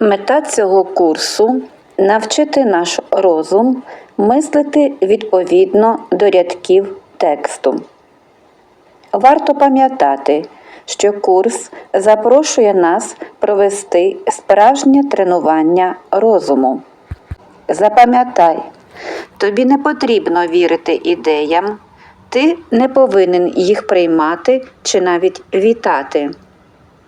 Мета цього курсу навчити наш розум мислити відповідно до рядків тексту. Варто пам'ятати, що курс запрошує нас провести справжнє тренування розуму. Запам'ятай, тобі не потрібно вірити ідеям, ти не повинен їх приймати чи навіть вітати.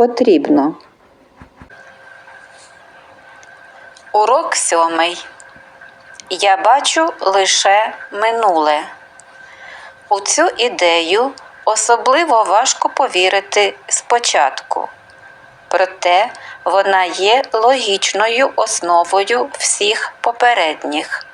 потрібно. Урок сьомий. Я бачу лише минуле. У цю ідею особливо важко повірити спочатку. Проте вона є логічною основою всіх попередніх.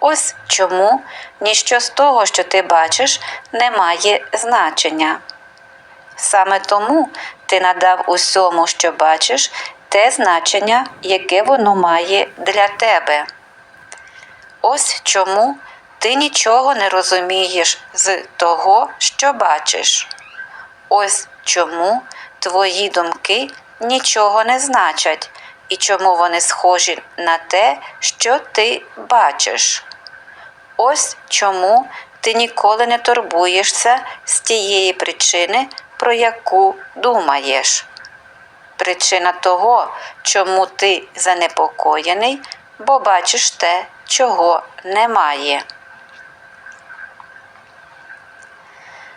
Ось чому ніщо з того, що ти бачиш, не має значення. Саме тому ти надав усьому, що бачиш, те значення, яке воно має для тебе. Ось чому ти нічого не розумієш з того, що бачиш. Ось чому твої думки нічого не значать, і чому вони схожі на те, що ти бачиш. Ось чому ти ніколи не турбуєшся з тієї причини, про яку думаєш. Причина того, чому ти занепокоєний, бо бачиш те, чого немає.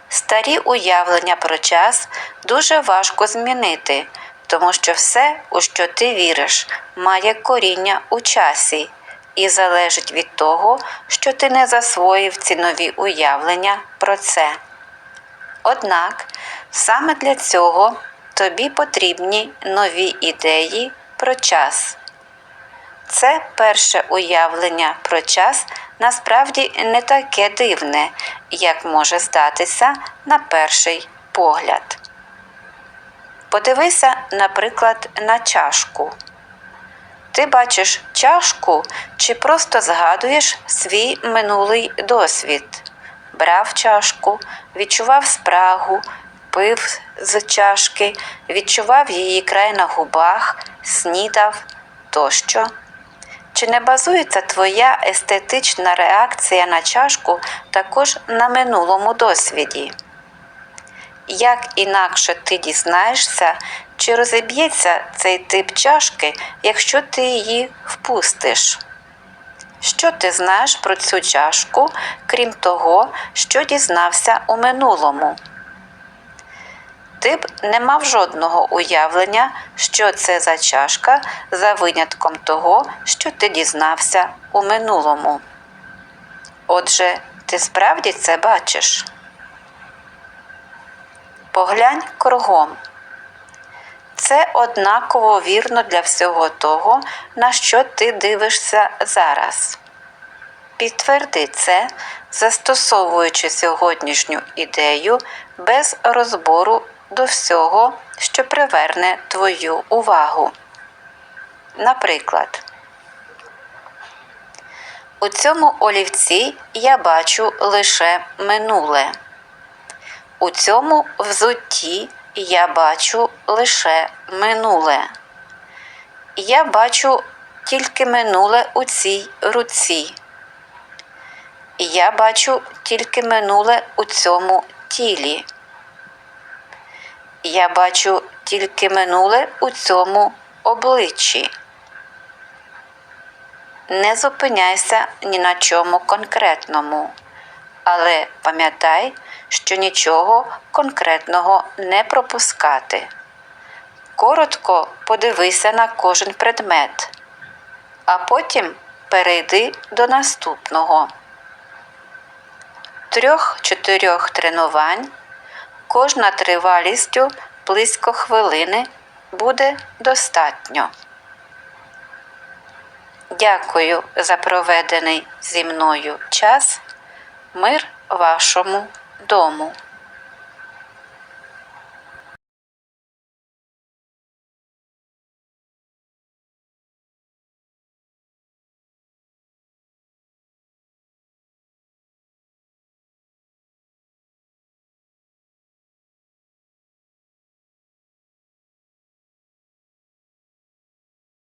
Старі уявлення про час дуже важко змінити, тому що все, у що ти віриш, має коріння у часі і залежить від того, що ти не засвоїв ці нові уявлення про це. Однак саме для цього тобі потрібні нові ідеї про час. Це перше уявлення про час насправді не таке дивне, як може здатися на перший погляд. Подивися, наприклад, на чашку. Ти бачиш чашку чи просто згадуєш свій минулий досвід. Брав чашку, відчував спрагу, пив з чашки, відчував її край на губах, снідав тощо. Чи не базується твоя естетична реакція на чашку також на минулому досвіді? Як інакше ти дізнаєшся, чи розіб'ється цей тип чашки, якщо ти її впустиш? Що ти знаєш про цю чашку, крім того, що дізнався у минулому? Ти не мав жодного уявлення, що це за чашка, за винятком того, що ти дізнався у минулому. Отже, ти справді це бачиш. Поглянь кругом. Це однаково вірно для всього того, на що ти дивишся зараз. Підтверди це, застосовуючи сьогоднішню ідею без розбору до всього, що приверне твою увагу. Наприклад, у цьому олівці я бачу лише минуле. У цьому взутті я бачу лише минуле. Я бачу тільки минуле у цій руці. Я бачу тільки минуле у цьому тілі. Я бачу тільки минуле у цьому обличчі. Не зупиняйся ні на чому конкретному, але пам'ятай, що нічого конкретного не пропускати. Коротко подивися на кожен предмет, а потім перейди до наступного. Трьох-чотирьох тренувань, кожна тривалістю близько хвилини буде достатньо. Дякую за проведений зі мною час, мир вашому дому.